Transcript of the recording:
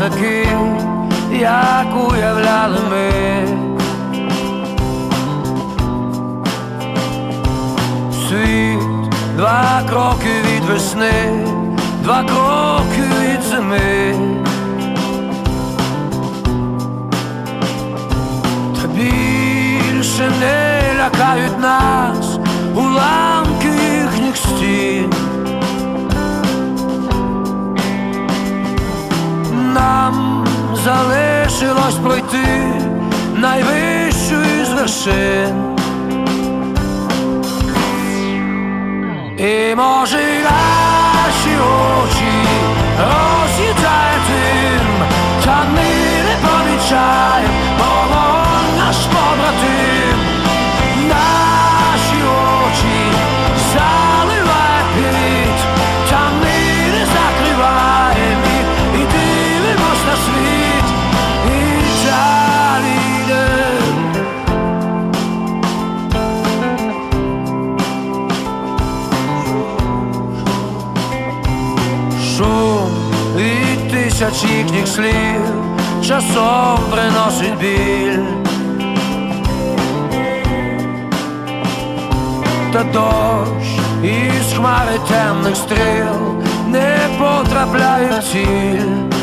таким, як уявляли ми. Світ два кроки від весни, два кроки від зими. Та більше не лякають нас уламки їхніх стін. Залишилось пройти найвищу із вершин. І може наші очі Шум від тисяч їхніх слів часом приносить біль. Та дощ із хмари темних стріл не потрапляє в ціль.